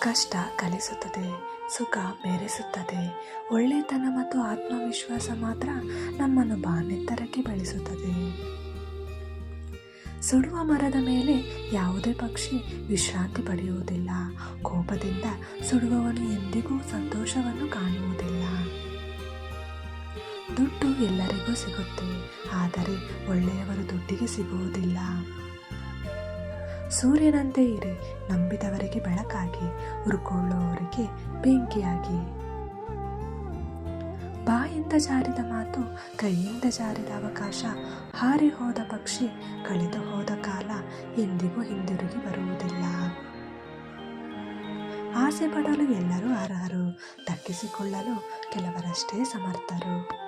ಕಷ್ಟ ಕಲಿಸುತ್ತದೆ ಸುಖ ಬೆರೆಸುತ್ತದೆ. ಒಳ್ಳೆತನ ಮತ್ತು ಆತ್ಮವಿಶ್ವಾಸ ಮಾತ್ರ ನಮ್ಮನ್ನು ಬಾನೆತ್ತರಕ್ಕೆ ಬೆಳೆಸುತ್ತದೆ. ಸುಡುವ ಮರದ ಮೇಲೆ ಯಾವುದೇ ಪಕ್ಷಿ ವಿಶ್ರಾಂತಿ ಪಡೆಯುವುದಿಲ್ಲ. ಕೋಪದಿಂದ ಸುಡುವವನು ಎಂದಿಗೂ ಸಂತೋಷವನ್ನು ಕಾಣುವುದಿಲ್ಲ. ದುಡ್ಡು ಎಲ್ಲರಿಗೂ ಸಿಗುತ್ತೆ, ಆದರೆ ಒಳ್ಳೆಯವರು ದುಡ್ಡಿಗೆ ಸಿಗುವುದಿಲ್ಲ. ಸೂರ್ಯನಂತೆ ಇರಿ, ನಂಬಿದವರಿಗೆ ಬೆಳಕಾಗಿ. ಹುರುಕೊಳ್ಳುವವರಿಗೆ ಬೆಂಕಿಯಾಗಿ. ಬಾಯಿಂದ ಜಾರಿದ ಮಾತು, ಕೈಯಿಂದ ಜಾರಿದ ಅವಕಾಶ ಹಾರಿ ಹೋದ ಪಕ್ಷಿ ಕಳೆದು ಹೋದ ಕಾಲ ಎಂದಿಗೂ ಹಿಂದಿರುಗಿ ಬರುವುದಿಲ್ಲ. ಆಸೆ ಪಡಲು ಎಲ್ಲರೂ ಅರ್ಹರು ದಕ್ಕಿಸಿಕೊಳ್ಳಲು ಕೆಲವರಷ್ಟೇ ಸಮರ್ಥರು.